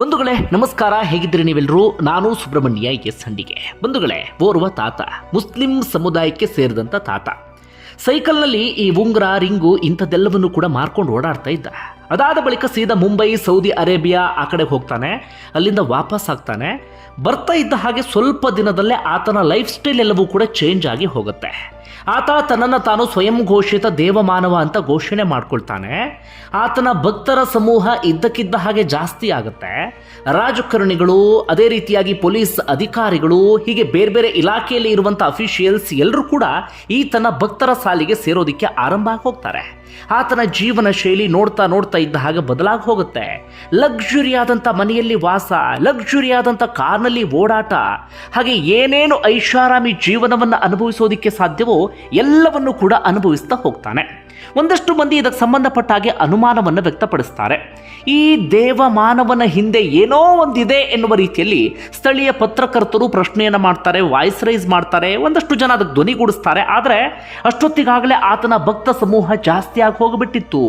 ಬಂಧುಗಳೇ, ನಮಸ್ಕಾರ. ಹೇಗಿದ್ದೀರಿ ನೀವೆಲ್ಲರೂ? ನಾನು ಸುಬ್ರಹ್ಮಣ್ಯ ಎಸ್ ಹಂಡಿಗೆ. ಬಂಧುಗಳೇ, ಓರ್ವ ತಾತ, ಮುಸ್ಲಿಂ ಸಮುದಾಯಕ್ಕೆ ಸೇರಿದಂಥ ತಾತ. ಸೈಕಲ್ನಲ್ಲಿ ಈ ಉಂಗ್ರ, ರಿಂಗು ಇಂಥದ್ದೆಲ್ಲವನ್ನು ಕೂಡ ಮಾರ್ಕೊಂಡು ಓಡಾಡ್ತಾ ಇದ್ದ. ಅದಾದ ಬಳಿಕ ಸೀದಾ ಮುಂಬೈ, ಸೌದಿ ಅರೇಬಿಯಾ ಆ ಕಡೆ ಹೋಗ್ತಾನೆ. ಅಲ್ಲಿಂದ ವಾಪಸ್ ಆಗ್ತಾನೆ. ಬರ್ತಾ ಇದ್ದ ಹಾಗೆ ಸ್ವಲ್ಪ ದಿನದಲ್ಲೇ ಆತನ ಲೈಫ್ ಸ್ಟೈಲ್ ಎಲ್ಲವೂ ಕೂಡ ಚೇಂಜ್ ಆಗಿ ಹೋಗುತ್ತೆ. ಆತ ತನ್ನನ್ನು ತಾನು ಸ್ವಯಂ ಘೋಷಿತ ದೇವಮಾನವ ಅಂತ ಘೋಷಣೆ ಮಾಡ್ಕೊಳ್ತಾನೆ. ಆತನ ಭಕ್ತರ ಸಮೂಹ ಇದ್ದಕ್ಕಿದ್ದ ಹಾಗೆ ಜಾಸ್ತಿ ಆಗುತ್ತೆ. ರಾಜಕಾರಣಿಗಳು, ಅದೇ ರೀತಿಯಾಗಿ ಪೊಲೀಸ್ ಅಧಿಕಾರಿಗಳು, ಹೀಗೆ ಬೇರೆ ಬೇರೆ ಇಲಾಖೆಯಲ್ಲಿ ಇರುವಂಥ ಅಫಿಷಿಯಲ್ಸ್ ಎಲ್ಲರೂ ಕೂಡ ಈತನ ಭಕ್ತರ ಸಾಲಿಗೆ ಸೇರೋದಕ್ಕೆ ಆರಂಭ ಆಗೋಗ್ತಾರೆ. ಆತನ ಜೀವನ ಶೈಲಿ ನೋಡ್ತಾ ನೋಡ್ತಾ ಇದ್ದ ಹಾಗೆ ಬದಲಾಗಿ ಹೋಗುತ್ತೆ. ಲಕ್ಸುರಿ ಆದಂಥ ಮನೆಯಲ್ಲಿ ವಾಸ ಲಕ್ಸುರಿ ಆದಂಥ ಕಾರ್ನಲ್ಲಿ ಓಡಾಟ, ಹಾಗೆ ಏನೇನು ಐಷಾರಾಮಿ ಜೀವನವನ್ನು ಅನುಭವಿಸೋದಕ್ಕೆ ಸಾಧ್ಯವೋ ಎಲ್ಲವನ್ನು ಕೂಡ ಅನುಭವಿಸ್ತಾ ಹೋಗ್ತಾನೆ. ಒಂದಷ್ಟು ಮಂದಿ ಇದಕ್ಕೆ ಸಂಬಂಧಪಟ್ಟ ಹಾಗೆ ಅನುಮಾನವನ್ನು ವ್ಯಕ್ತಪಡಿಸ್ತಾರೆ. ಈ ದೇವ ಮಾನವನ ಹಿಂದೆ ಏನೋ ಒಂದಿದೆ ಎನ್ನುವ ರೀತಿಯಲ್ಲಿ ಸ್ಥಳೀಯ ಪತ್ರಕರ್ತರು ಪ್ರಶ್ನೆಯನ್ನು ಮಾಡ್ತಾರೆ ವಾಯ್ಸ್ ರೈಸ್ ಮಾಡ್ತಾರೆ, ಒಂದಷ್ಟು ಜನ ಅದಕ್ಕೆ ಧ್ವನಿಗೂಡಿಸ್ತಾರೆ ಆದರೆ ಅಷ್ಟೊತ್ತಿಗಾಗಲೇ ಆತನ ಭಕ್ತ ಸಮೂಹ ಜಾಸ್ತಿ ಆಗಿ ಹೋಗಿಬಿಟ್ಟಿತ್ತು.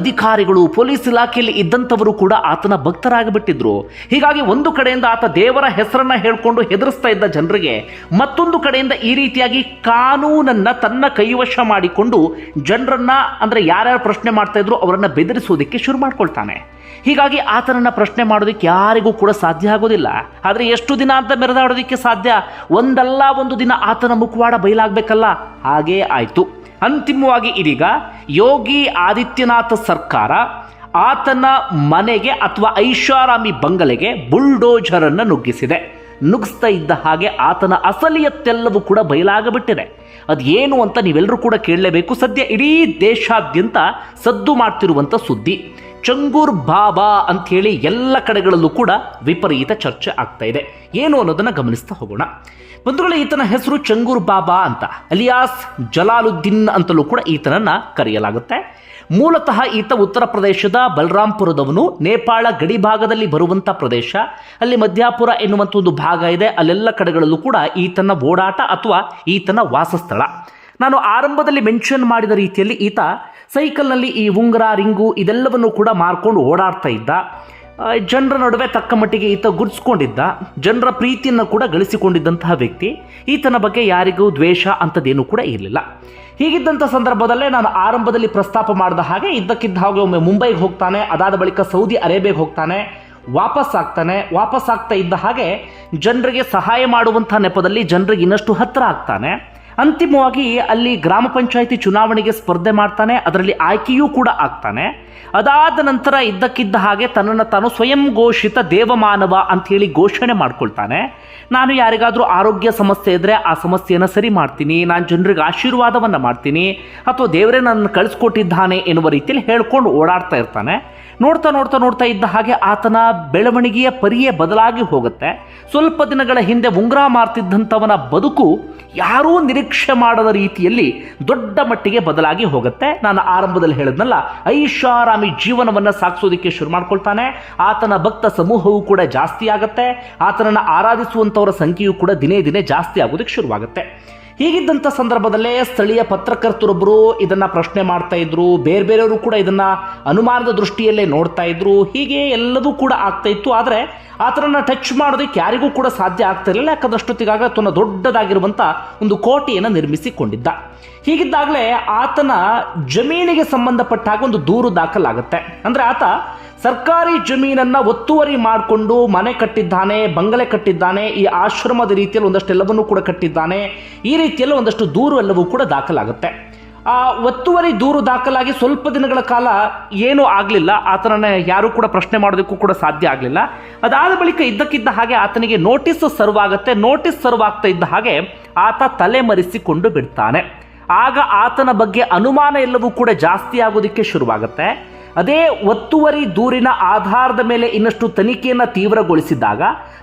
ಅಧಿಕಾರಿಗಳು, ಪೊಲೀಸ್ ಇಲಾಖೆಯಲ್ಲಿ ಇದ್ದಂಥವರು ಕೂಡ ಆತನ ಭಕ್ತರಾಗಿಬಿಟ್ಟಿದ್ರು. ಹೀಗಾಗಿ ಒಂದು ಕಡೆಯಿಂದ ಆತ ದೇವರ ಹೆಸರನ್ನ ಹೇಳ್ಕೊಂಡು ಹೆದರಿಸ್ತಾ ಇದ್ದ ಜನರಿಗೆ, ಮತ್ತೊಂದು ಕಡೆಯಿಂದ ಈ ರೀತಿಯಾಗಿ ಕಾನೂನನ್ನ ತನ್ನ ಕೈವಶ ಮಾಡಿಕೊಂಡು ಜನರನ್ನ ಅಂದ್ರೆ ಯಾರ್ಯಾರು ಪ್ರಶ್ನೆ ಮಾಡ್ತಾ ಇದ್ರು ಅವರನ್ನು ಬೆದರಿಸೋದಕ್ಕೆ ಶುರು ಮಾಡ್ಕೊಳ್ತಾನೆ. ಹೀಗಾಗಿ ಆತನನ್ನ ಪ್ರಶ್ನೆ ಮಾಡೋದಕ್ಕೆ ಯಾರಿಗೂ ಕೂಡ ಸಾಧ್ಯ ಆಗೋದಿಲ್ಲ. ಆದರೆ ಎಷ್ಟು ದಿನ ಅಂತ ಮೆರೆದಾಡೋದಕ್ಕೆ ಸಾಧ್ಯ? ಒಂದಲ್ಲ ಒಂದು ದಿನ ಆತನ ಮುಖವಾಡ ಬಯಲಾಗಬೇಕಲ್ಲ? ಹಾಗೇ ಆಯಿತು. ಅಂತಿಮವಾಗಿ ಇದೀಗ ಯೋಗಿ ಆದಿತ್ಯನಾಥ ಸರ್ಕಾರ ಆತನ ಮನೆಗೆ ಅಥವಾ ಐಷಾರಾಮಿ ಬಂಗಲೆಗೆ ಬುಲ್ಡೋಜರನ್ನು ನುಗ್ಗಿಸಿದೆ. ನುಗ್ಗಿಸ್ತಾ ಇದ್ದ ಹಾಗೆ ಆತನ ಅಸಲಿಯತ್ತೆಲ್ಲವೂ ಕೂಡ ಬಯಲಾಗಬಿಟ್ಟಿದೆ. ಅದೇನು ಅಂತ ನೀವೆಲ್ಲರೂ ಕೂಡ ಕೇಳಲೇಬೇಕು. ಸದ್ಯ ಇಡೀ ದೇಶಾದ್ಯಂತ ಸದ್ದು ಮಾಡ್ತಿರುವಂಥ ಸುದ್ದಿ. ಚಂಗೂರ್ ಬಾಬಾ ಅಂಥೇಳಿ ಎಲ್ಲ ಕಡೆಗಳಲ್ಲೂ ಕೂಡ ವಿಪರೀತ ಚರ್ಚೆ ಆಗ್ತಾ ಇದೆ. ಏನು ಅನ್ನೋದನ್ನು ಗಮನಿಸ್ತಾ ಹೋಗೋಣ. ಬಂಧುಗಳ, ಈತನ ಹೆಸರು ಚಂಗೂರ್ ಬಾಬಾ ಅಂತ, ಅಲಿಯಾಸ್ ಜಲಾಲುದ್ದೀನ್ ಅಂತಲೂ ಕೂಡ ಈತನನ್ನ ಕರೆಯಲಾಗುತ್ತೆ. ಮೂಲತಃ ಈತ ಉತ್ತರ ಪ್ರದೇಶದ ಬಲರಾಂಪುರದವನು, ನೇಪಾಳ ಗಡಿ ಭಾಗದಲ್ಲಿ ಬರುವಂಥ ಪ್ರದೇಶ. ಅಲ್ಲಿ ಮಧ್ಯಾಪುರ ಎನ್ನುವಂಥ ಒಂದು ಭಾಗ ಇದೆ. ಅಲ್ಲೆಲ್ಲ ಕಡೆಗಳಲ್ಲೂ ಕೂಡ ಈತನ ಓಡಾಟ ಅಥವಾ ಈತನ ವಾಸಸ್ಥಳ. ನಾನು ಆರಂಭದಲ್ಲಿ ಮೆನ್ಷನ್ ಮಾಡಿದ ರೀತಿಯಲ್ಲಿ ಈತ ಸೈಕಲ್ನಲ್ಲಿ ಈ ಉಂಗುರ, ರಿಂಗು ಇದೆಲ್ಲವನ್ನು ಕೂಡ ಮಾರ್ಕೊಂಡು ಓಡಾಡ್ತಾ ಇದ್ದ. ಜನರ ನಡುವೆ ತಕ್ಕ ಮಟ್ಟಿಗೆ ಈತ ಗುರ್ಸ್ಕೊಂಡಿದ್ದ. ಜನರ ಪ್ರೀತಿಯನ್ನು ಕೂಡ ಗಳಿಸಿಕೊಂಡಿದ್ದಂತಹ ವ್ಯಕ್ತಿ. ಈತನ ಬಗ್ಗೆ ಯಾರಿಗೂ ದ್ವೇಷ ಅಂಥದ್ದೇನೂ ಕೂಡ ಇರಲಿಲ್ಲ. ಹೀಗಿದ್ದಂಥ ಸಂದರ್ಭದಲ್ಲೇ ನಾನು ಆರಂಭದಲ್ಲಿ ಪ್ರಸ್ತಾಪ ಮಾಡಿದ ಹಾಗೆ ಇದ್ದಕ್ಕಿದ್ದ ಹಾಗೆ ಒಮ್ಮೆ ಮುಂಬೈಗೆ ಹೋಗ್ತಾನೆ, ಅದಾದ ಬಳಿಕ ಸೌದಿ ಅರೇಬಿಯಾಗೆ ಹೋಗ್ತಾನೆ, ವಾಪಸ್ ಆಗ್ತಾನೆ, ವಾಪಸ್ ಆಗ್ತಾ ಇದ್ದ ಹಾಗೆ ಜನರಿಗೆ ಸಹಾಯ ಮಾಡುವಂಥ ನೆಪದಲ್ಲಿ ಜನರಿಗೆ ಇನ್ನಷ್ಟು ಹತ್ತಿರ ಆಗ್ತಾನೆ. ಅಂತಿಮವಾಗಿ ಅಲ್ಲಿ ಗ್ರಾಮ ಪಂಚಾಯಿತಿ ಚುನಾವಣೆಗೆ ಸ್ಪರ್ಧೆ ಮಾಡ್ತಾನೆ, ಅದರಲ್ಲಿ ಆಯ್ಕೆಯೂ ಕೂಡ ಆಗ್ತಾನೆ. ಅದಾದ ನಂತರ ಇದ್ದಕ್ಕಿದ್ದ ಹಾಗೆ ತನ್ನನ್ನು ತಾನು ಸ್ವಯಂ ಘೋಷಿತ ದೇವಮಾನವ ಅಂಥೇಳಿ ಘೋಷಣೆ ಮಾಡ್ಕೊಳ್ತಾನೆ. ನಾನು ಯಾರಿಗಾದರೂ ಆರೋಗ್ಯ ಸಮಸ್ಯೆ ಇದ್ದರೆ ಆ ಸಮಸ್ಯೆಯನ್ನು ಸರಿ ಮಾಡ್ತೀನಿ, ನಾನು ಜನರಿಗೆ ಆಶೀರ್ವಾದವನ್ನು ಮಾಡ್ತೀನಿ, ಅಥವಾ ದೇವರೇ ನನ್ನ ಕಳಿಸ್ಕೊಟ್ಟಿದ್ದಾನೆ ಎನ್ನುವ ರೀತಿಯಲ್ಲಿ ಹೇಳ್ಕೊಂಡು ಓಡಾಡ್ತಾ ಇರ್ತಾನೆ. ನೋಡ್ತಾ ನೋಡ್ತಾ ನೋಡ್ತಾ ಇದ್ದ ಹಾಗೆ ಆತನ ಬೆಳವಣಿಗೆಯ ಪರಿಯೇ ಬದಲಾಗಿ ಹೋಗುತ್ತೆ. ಸ್ವಲ್ಪ ದಿನಗಳ ಹಿಂದೆ ಉಂಗುರ ಮಾರ್ತಿದ್ದಂಥವನ ಬದುಕು ಯಾರೂ ನಿರೀಕ್ಷೆ ಮಾಡದ ರೀತಿಯಲ್ಲಿ ದೊಡ್ಡ ಮಟ್ಟಿಗೆ ಬದಲಾಗಿ ಹೋಗುತ್ತೆ. ನಾನು ಆರಂಭದಲ್ಲಿ ಹೇಳಿದ್ನಲ್ಲ, ಐಷಾರಾಮಿ ಜೀವನವನ್ನು ಸಾಗಿಸೋದಕ್ಕೆ ಶುರು ಮಾಡ್ಕೊಳ್ತಾನೆ. ಆತನ ಭಕ್ತ ಸಮೂಹವು ಕೂಡ ಜಾಸ್ತಿ ಆಗುತ್ತೆ. ಆತನನ್ನು ಆರಾಧಿಸುವಂಥವರ ಸಂಖ್ಯೆಯು ಕೂಡ ದಿನೇ ದಿನೇ ಜಾಸ್ತಿ ಆಗೋದಕ್ಕೆ ಶುರುವಾಗುತ್ತೆ. ಹೀಗಿದ್ದಂಥ ಸಂದರ್ಭದಲ್ಲೇ ಸ್ಥಳೀಯ ಪತ್ರಕರ್ತರೊಬ್ಬರು ಇದನ್ನು ಪ್ರಶ್ನೆ ಮಾಡ್ತಾ ಇದ್ರು. ಬೇರೆ ಬೇರೆಯವರು ಕೂಡ ಇದನ್ನು ಅನುಮಾನದ ದೃಷ್ಟಿಯಲ್ಲೇ ನೋಡ್ತಾ ಇದ್ರು. ಹೀಗೆ ಎಲ್ಲದೂ ಕೂಡ ಆಗ್ತಾ ಇತ್ತು. ಆದರೆ ಆತನನ್ನು ಟಚ್ ಮಾಡೋದಕ್ಕೆ ಯಾರಿಗೂ ಕೂಡ ಸಾಧ್ಯ ಆಗ್ತಾ ಇರಲಿಲ್ಲ. ಯಾಕಂದ್ರೆ ಅಷ್ಟೊತ್ತಿಗಾಗ ತನ್ನ ದೊಡ್ಡದಾಗಿರುವಂಥ ಒಂದು ಕೋಟೆಯನ್ನು ನಿರ್ಮಿಸಿಕೊಂಡಿದ್ದ. ಹೀಗಿದ್ದಾಗಲೇ ಆತನ ಜಮೀನಿಗೆ ಸಂಬಂಧಪಟ್ಟ ಹಾಗೆ ಒಂದು ದೂರು ದಾಖಲಾಗುತ್ತೆ. ಅಂದ್ರೆ ಆತ ಸರ್ಕಾರಿ ಜಮೀನನ್ನ ಒತ್ತುವರಿ ಮಾಡಿಕೊಂಡು ಮನೆ ಕಟ್ಟಿದ್ದಾನೆ, ಬಂಗಲೆ ಕಟ್ಟಿದ್ದಾನೆ, ಈ ಆಶ್ರಮದ ರೀತಿಯಲ್ಲಿ ಒಂದಷ್ಟು ಎಲ್ಲವನ್ನೂ ಕೂಡ ಕಟ್ಟಿದ್ದಾನೆ, ಈ ರೀತಿಯಲ್ಲಿ ಒಂದಷ್ಟು ದೂರು ಎಲ್ಲವೂ ಕೂಡ ದಾಖಲಾಗುತ್ತೆ. ಆ ಒತ್ತುವರಿ ದೂರು ದಾಖಲಾಗಿ ಸ್ವಲ್ಪ ದಿನಗಳ ಕಾಲ ಏನೂ ಆಗಲಿಲ್ಲ. ಆತನನ್ನು ಯಾರೂ ಕೂಡ ಪ್ರಶ್ನೆ ಮಾಡೋದಕ್ಕೂ ಕೂಡ ಸಾಧ್ಯ ಆಗಲಿಲ್ಲ. ಅದಾದ ಬಳಿಕ ಇದ್ದಕ್ಕಿದ್ದ ಹಾಗೆ ಆತನಿಗೆ ನೋಟಿಸ್ ಸರ್ವ್ ಆಗುತ್ತೆ. ನೋಟಿಸ್ ಸರ್ವ್ ಆಗ್ತಾ ಇದ್ದ ಹಾಗೆ ಆತ ತಲೆಮರೆಸಿಕೊಂಡು ಬಿಡ್ತಾನೆ. ಆಗ ಆತನ ಬಗ್ಗೆ ಅನುಮಾನ ಎಲ್ಲವೂ ಕೂಡ ಜಾಸ್ತಿ ಆಗೋದಕ್ಕೆ ಶುರುವಾಗುತ್ತೆ. ಅದೇ ಒತ್ತುವರಿ ದೂರಿನ ಆಧಾರದ ಮೇಲೆ ಇನ್ನಷ್ಟು ತನಿಖೆಯನ್ನು ತೀವ್ರಗೊಳಿಸಿದಾಗ,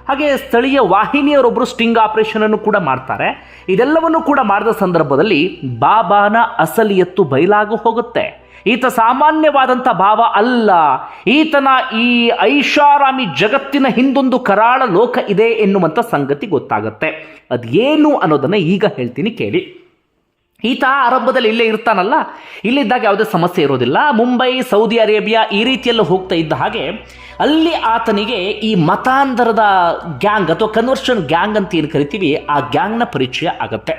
ಹಾಗೆ ಸ್ಥಳೀಯ ವಾಹಿನಿಯವರೊಬ್ಬರು ಸ್ಟಿಂಗ್ ಆಪರೇಷನ್ ಅನ್ನು ಕೂಡ ಮಾಡ್ತಾರೆ. ಇದೆಲ್ಲವನ್ನು ಕೂಡ ಮಾಡಿದ ಸಂದರ್ಭದಲ್ಲಿ ಬಾಬಾನ ಅಸಲಿಯತ್ತು ಬಯಲಾಗು ಹೋಗುತ್ತೆ. ಈತ ಸಾಮಾನ್ಯವಾದಂಥ ಭಾವ ಅಲ್ಲ. ಈತನ ಈ ಐಷಾರಾಮಿ ಜಗತ್ತಿನ ಹಿಂದೊಂದು ಕರಾಳ ಲೋಕ ಇದೆ ಎನ್ನುವಂಥ ಸಂಗತಿ ಗೊತ್ತಾಗುತ್ತೆ. ಅದೇನು ಅನ್ನೋದನ್ನು ಈಗ ಹೇಳ್ತೀನಿ ಕೇಳಿ. ಈತ ಆರಂಭದಲ್ಲಿ ಇಲ್ಲೇ ಇರ್ತಾನಲ್ಲ, ಇಲ್ಲಿದ್ದಾಗ ಯಾವುದೇ ಸಮಸ್ಯೆ ಇರೋದಿಲ್ಲ. ಮುಂಬೈ, ಸೌದಿ ಅರೇಬಿಯಾ ಈ ರೀತಿಯಲ್ಲಿ ಹೋಗ್ತಾ ಇದ್ದ ಹಾಗೆ ಅಲ್ಲಿ ಆತನಿಗೆ ಈ ಮತಾಂತರದ ಗ್ಯಾಂಗ್ ಅಥವಾ ಕನ್ವರ್ಷನ್ ಗ್ಯಾಂಗ್ ಅಂತ ಏನು ಕರಿತೀವಿ, ಆ ಗ್ಯಾಂಗ್ನ ಪರಿಚಯ ಆಗುತ್ತೆ.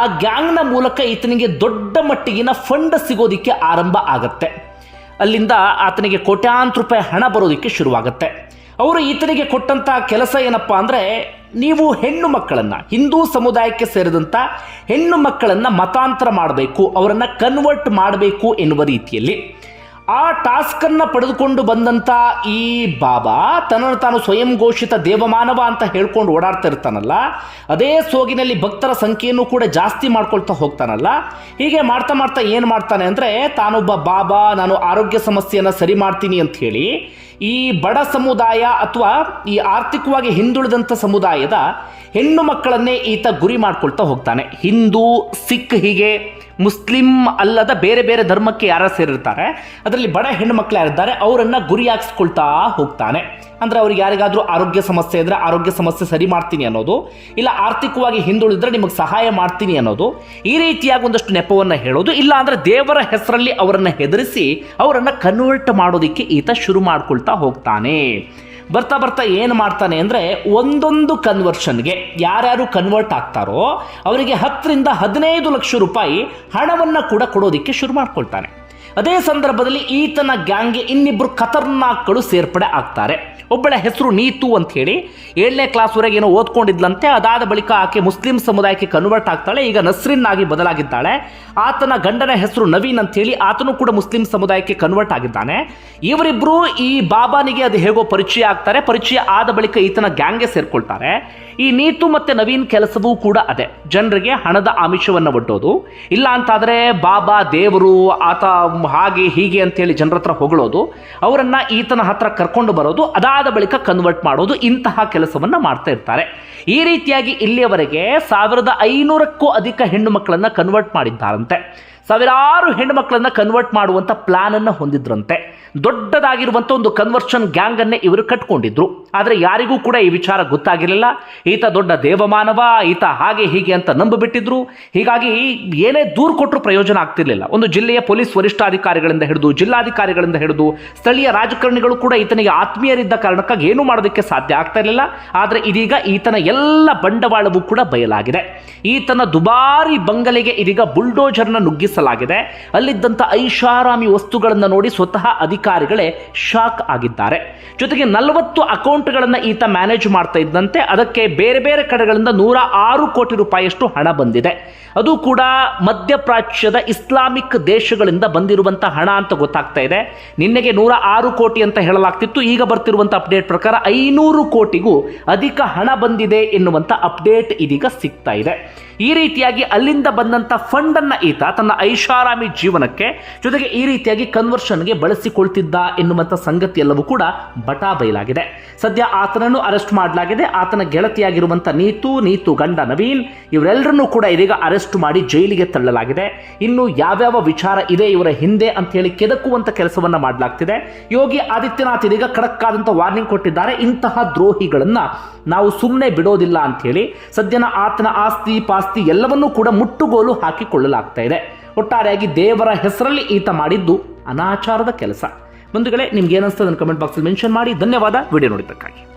ಆ ಗ್ಯಾಂಗ್ನ ಮೂಲಕ ಈತನಿಗೆ ದೊಡ್ಡ ಮಟ್ಟಿಗಿನ ಫಂಡ್ ಸಿಗೋದಿಕ್ಕೆ ಆರಂಭ ಆಗತ್ತೆ. ಅಲ್ಲಿಂದ ಆತನಿಗೆ ಕೋಟ್ಯಾಂತರ ರೂಪಾಯಿ ಹಣ ಬರೋದಕ್ಕೆ ಶುರುವಾಗುತ್ತೆ. ಅವರು ಈತನಿಗೆ ಕೊಟ್ಟಂತ ಕೆಲಸ ಏನಪ್ಪಾ ಅಂದ್ರೆ ನೀವು ಹೆಣ್ಣು ಮಕ್ಕಳನ್ನ, ಹಿಂದೂ ಸಮುದಾಯಕ್ಕೆ ಸೇರಿದಂತ ಹೆಣ್ಣು ಮಕ್ಕಳನ್ನ ಮತಾಂತರ ಮಾಡಬೇಕು, ಅವರನ್ನ ಕನ್ವರ್ಟ್ ಮಾಡಬೇಕು ಎನ್ನುವ ರೀತಿಯಲ್ಲಿ. ಆ ಟಾಸ್ಕ್ ಅನ್ನ ಪಡೆದುಕೊಂಡು ಬಂದಂತ ಈ ಬಾಬಾ ತನ್ನನ್ನು ತಾನು ಸ್ವಯಂ ಘೋಷಿತ ದೇವಮಾನವ ಅಂತ ಹೇಳ್ಕೊಂಡು ಓಡಾಡ್ತಾ ಇರ್ತಾನಲ್ಲ, ಅದೇ ಸೋಗಿನಲ್ಲಿ ಭಕ್ತರ ಸಂಖ್ಯೆಯನ್ನು ಕೂಡ ಜಾಸ್ತಿ ಮಾಡ್ಕೊಳ್ತಾ ಹೋಗ್ತಾನಲ್ಲ, ಹೀಗೆ ಮಾಡ್ತಾ ಮಾಡ್ತಾ ಏನು ಮಾಡ್ತಾನೆ ಅಂದ್ರೆ, ತಾನೊಬ್ಬ ಬಾಬಾ, ನಾನು ಆರೋಗ್ಯ ಸಮಸ್ಯೆಯನ್ನು ಸರಿ ಮಾಡ್ತೀನಿ ಅಂತ ಹೇಳಿ, ಈ ಬಡ ಸಮುದಾಯ ಅಥವಾ ಈ ಆರ್ಥಿಕವಾಗಿ ಹಿಂದುಳಿದಂಥ ಸಮುದಾಯದ ಹೆಣ್ಣು ಮಕ್ಕಳನ್ನೇ ಈತ ಗುರಿ ಮಾಡ್ಕೊಳ್ತಾ ಹೋಗ್ತಾನೆ. ಹಿಂದೂ, ಸಿಖ್ ಹೀಗೆ. ಮುಸ್ಲಿಂ ಅಲ್ಲದ ಬೇರೆ ಬೇರೆ ಧರ್ಮಕ್ಕೆ ಯಾರು ಸೇರಿರ್ತಾರೆ. ಅದರಲ್ಲಿ ಬಡ ಹೆಣ್ಣು ಮಕ್ಕಳು ಯಾರಿದ್ದಾರೆ, ಅವರನ್ನು ಗುರಿಯಾಗಿಸ್ಕೊಳ್ತಾ ಹೋಗ್ತಾನೆ. ಅಂದ್ರೆ ಅವ್ರಿಗೆ ಯಾರಿಗಾದರೂ ಆರೋಗ್ಯ ಸಮಸ್ಯೆ ಇದ್ದರೆ ಆರೋಗ್ಯ ಸಮಸ್ಯೆ ಸರಿ ಮಾಡ್ತೀನಿ ಅನ್ನೋದು, ಇಲ್ಲ ಆರ್ಥಿಕವಾಗಿ ಹಿಂದುಳಿದ್ರೆ ನಿಮಗೆ ಸಹಾಯ ಮಾಡ್ತೀನಿ ಅನ್ನೋದು, ಈ ರೀತಿಯಾಗಿ ಒಂದಷ್ಟು ನೆಪವನ್ನು ಹೇಳೋದು, ಇಲ್ಲ ಅಂದರೆ ದೇವರ ಹೆಸರಲ್ಲಿ ಅವರನ್ನು ಹೆದರಿಸಿ ಅವರನ್ನು ಕನ್ವರ್ಟ್ ಮಾಡೋದಕ್ಕೆ ಈತ ಶುರು ಮಾಡ್ಕೊಳ್ತಾ ಹೋಗ್ತಾನೆ. ಬರ್ತಾ ಬರ್ತಾ ಏನು ಮಾಡ್ತಾನೆ ಅಂದರೆ ಒಂದೊಂದು ಕನ್ವರ್ಷನ್ಗೆ ಯಾರ್ಯಾರು ಕನ್ವರ್ಟ್ ಆಗ್ತಾರೋ ಅವರಿಗೆ ಹತ್ತರಿಂದ ಹದಿನೈದು ಲಕ್ಷ ರೂಪಾಯಿ ಹಣವನ್ನು ಕೂಡ ಕೊಡೋದಿಕ್ಕೆ ಶುರು ಮಾಡ್ಕೊಳ್ತಾನೆ. ಅದೇ ಸಂದರ್ಭದಲ್ಲಿ ಈತನ ಗ್ಯಾಂಗ್ಗೆ ಇನ್ನಿಬ್ಬರು ಖತರ್ನಾಕ್ಗಳು ಸೇರ್ಪಡೆ ಆಗ್ತಾರೆ. ಒಬ್ಬಳ ಹೆಸರು ನೀತು ಅಂತ ಹೇಳಿ ಏಳನೇ ಕ್ಲಾಸ್ವರೆಗೆ ಏನೋ ಓದ್ಕೊಂಡಿದ್ಲಂತೆ. ಅದಾದ ಬಳಿಕ ಆಕೆ ಮುಸ್ಲಿಂ ಸಮುದಾಯಕ್ಕೆ ಕನ್ವರ್ಟ್ ಆಗ್ತಾಳೆ. ಈಗ ನಸ್ರಿನ್ ಆಗಿ ಬದಲಾಗಿದ್ದಾಳೆ. ಆತನ ಗಂಡನ ಹೆಸರು ನವೀನ್ ಅಂತ ಹೇಳಿ ಆತನು ಕೂಡ ಮುಸ್ಲಿಂ ಸಮುದಾಯಕ್ಕೆ ಕನ್ವರ್ಟ್ ಆಗಿದ್ದಾನೆ. ಇವರಿಬ್ಬರು ಈ ಬಾಬಾನಿಗೆ ಅದು ಹೇಗೋ ಪರಿಚಯ ಆಗ್ತಾರೆ. ಪರಿಚಯ ಆದ ಬಳಿಕ ಈತನ ಗ್ಯಾಂಗ್ಗೆ ಸೇರ್ಕೊಳ್ತಾರೆ. ಈ ನೀತು ಮತ್ತೆ ನವೀನ್ ಕೆಲಸವೂ ಕೂಡ ಅದೇ. ಜನರಿಗೆ ಹಣದ ಆಮಿಷವನ್ನು ಒಡ್ಡೋದು. ಇಲ್ಲ ಅಂತಾದರೆ ಬಾಬಾ ದೇವರು ಆತ ಹಾಗೆ ಹೀಗೆ ಅಂತೇಳಿ ಜನರ ಹತ್ರ ಹೊಗಳೋದು. ಅವರನ್ನು ಈತನ ಹತ್ರ ಕರ್ಕೊಂಡು ಬರೋದು. ಅದಾದ ಬಳಿಕ ಕನ್ವರ್ಟ್ ಮಾಡೋದು ಇಂತಹ ಕೆಲಸವನ್ನು ಮಾಡ್ತಾ ಇರ್ತಾರೆ. ಈ ರೀತಿಯಾಗಿ ಇಲ್ಲಿಯವರೆಗೆ ಸಾವಿರದ ಐನೂರಕ್ಕೂ ಅಧಿಕ ಹೆಣ್ಣು ಮಕ್ಕಳನ್ನು ಕನ್ವರ್ಟ್ ಮಾಡಿದ್ದಾರಂತೆ. ಸಾವಿರಾರು ಹೆಣ್ಣು ಮಕ್ಕಳನ್ನ ಕನ್ವರ್ಟ್ ಮಾಡುವಂಥ ಪ್ಲಾನನ್ನು ಹೊಂದಿದ್ರಂತೆ. ದೊಡ್ಡದಾಗಿರುವಂಥ ಒಂದು ಕನ್ವರ್ಷನ್ ಗ್ಯಾಂಗನ್ನೇ ಇವರು ಕಟ್ಕೊಂಡಿದ್ರು. ಆದರೆ ಯಾರಿಗೂ ಕೂಡ ಈ ವಿಚಾರ ಗೊತ್ತಾಗಿರಲಿಲ್ಲ. ಈತ ದೊಡ್ಡ ದೇವಮಾನವ, ಈತ ಹಾಗೆ ಹೀಗೆ ಅಂತ ನಂಬಿಬಿಟ್ಟಿದ್ರು. ಹೀಗಾಗಿ ಏನೇ ದೂರು ಕೊಟ್ಟರು ಪ್ರಯೋಜನ ಆಗ್ತಿರಲಿಲ್ಲ. ಒಂದು ಜಿಲ್ಲೆಯ ಪೊಲೀಸ್ ವರಿಷ್ಠಾಧಿಕಾರಿಗಳಿಂದ ಹಿಡಿದು, ಜಿಲ್ಲಾಧಿಕಾರಿಗಳಿಂದ ಹಿಡಿದು, ಸ್ಥಳೀಯ ರಾಜಕಾರಣಿಗಳು ಕೂಡ ಈತನಿಗೆ ಆತ್ಮೀಯರಿದ್ದ ಕಾರಣಕ್ಕಾಗಿ ಏನೂ ಮಾಡೋದಕ್ಕೆ ಸಾಧ್ಯ ಆಗ್ತಾ ಇರಲಿಲ್ಲ. ಆದರೆ ಇದೀಗ ಈತನ ಎಲ್ಲ ಬಂಡವಾಳವೂ ಕೂಡ ಬಯಲಾಗಿದೆ. ಈತನ ದುಬಾರಿ ಬಂಗಲೆಗೆ ಇದೀಗ ಬುಲ್ಡೋಜರ್ನ ನುಗ್ಗಿಸಲಾಗಿದೆ. ಅಲ್ಲಿದ್ದಂಥ ಐಷಾರಾಮಿ ವಸ್ತುಗಳನ್ನು ನೋಡಿ ಸ್ವತಃ ಅಧಿಕಾರಿಗಳೇ ಶಾಕ್ ಆಗಿದ್ದಾರೆ. ಜೊತೆಗೆ ನಲವತ್ತು ಅಕೌಂಟ್ಗಳನ್ನು ಈತ ಮ್ಯಾನೇಜ್ ಮಾಡ್ತಾ ಇದ್ದಂತೆ, ಅದಕ್ಕೆ ಬೇರೆ ಬೇರೆ ಕಡೆಗಳಿಂದ ನೂರ ಆರು ಕೋಟಿ ರೂಪಾಯಿಯಷ್ಟು ಹಣ ಬಂದಿದೆ. ಅದು ಕೂಡ ಮಧ್ಯಪ್ರಾಚ್ಯದ ಇಸ್ಲಾಮಿಕ್ ದೇಶಗಳಿಂದ ಬಂದಿರುವಂಥ ಹಣ ಅಂತ ಗೊತ್ತಾಗ್ತಾ ಇದೆ. ನಿನ್ನೆಗೆ ನೂರ ಆರು ಕೋಟಿ ಅಂತ ಹೇಳಲಾಗ್ತಿತ್ತು. ಈಗ ಬರ್ತಿರುವಂಥ ಅಪ್ಡೇಟ್ ಪ್ರಕಾರ ಐನೂರು ಕೋಟಿಗೂ ಅಧಿಕ ಹಣ ಬಂದಿದೆ ಎನ್ನುವಂಥ ಅಪ್ಡೇಟ್ ಇದೀಗ ಸಿಗ್ತಾ ಇದೆ. ಈ ರೀತಿಯಾಗಿ ಅಲ್ಲಿಂದ ಬಂದಂಥ ಫಂಡನ್ನು ಈತ ತನ್ನ ಐಷಾರಾಮಿ ಜೀವನಕ್ಕೆ, ಜೊತೆಗೆ ಈ ರೀತಿಯಾಗಿ ಕನ್ವರ್ಷನ್ಗೆ ಬಳಸಿಕೊಳ್ತಿದ್ದ ಎನ್ನುವಂಥ ಸಂಗತಿ ಎಲ್ಲವೂ ಕೂಡ ಬಟಾ ಬಯಲಾಗಿದೆ ಸದ್ಯ ಆತನನ್ನು ಅರೆಸ್ಟ್ ಮಾಡಲಾಗಿದೆ. ಆತನ ಗೆಳತಿಯಾಗಿರುವಂಥ ನೀತು ನೀತು ಗಂಡ ನವೀನ್ ಇವರೆಲ್ಲರನ್ನೂ ಕೂಡ ಇದೀಗ ಅರೆಸ್ಟ್ ಮಾಡಿ ಜೈಲಿಗೆ ತಳ್ಳಲಾಗಿದೆ. ಇನ್ನು ಯಾವ್ಯಾವ ವಿಚಾರ ಇದೆ ಇವರ ಹಿಂದೆ ಅಂತ ಹೇಳಿ ಕೆದಕುವಂತ ಕೆಲಸವನ್ನ ಮಾಡಲಾಗ್ತಿದೆ. ಯೋಗಿ ಆದಿತ್ಯನಾಥ್ ಇದೀಗ ಖಡಕ್ ಆದಂಥ ವಾರ್ನಿಂಗ್ ಕೊಟ್ಟಿದ್ದಾರೆ. ಇಂತಹ ದ್ರೋಹಿಗಳನ್ನ ನಾವು ಸುಮ್ಮನೆ ಬಿಡೋದಿಲ್ಲ ಅಂತ ಹೇಳಿ ಸದ್ಯನ ಆತನ ಆಸ್ತಿ, ಪಾಸ್ತಿ ಎಲ್ಲವನ್ನೂ ಕೂಡ ಮುಟ್ಟುಗೋಲು ಹಾಕಿಕೊಳ್ಳಲಾಗ್ತಾ ಇದೆ. ಒಟ್ಟಾರೆಯಾಗಿ ದೇವರ ಹೆಸರಲ್ಲಿ ಈತ ಮಾಡಿದ್ದು ಅನಾಚಾರದ ಕೆಲಸ. ಬಂಧುಗಳೇ ನಿಮ್ಗೆ ಏನಿಸ್ತದೆ ಕಮೆಂಟ್ ಬಾಕ್ಸಲ್ಲಿ ಮೆನ್ಷನ್ ಮಾಡಿ. ಧನ್ಯವಾದ. ವಿಡಿಯೋ ನೋಡಿದ್ದಕ್ಕಾಗಿ.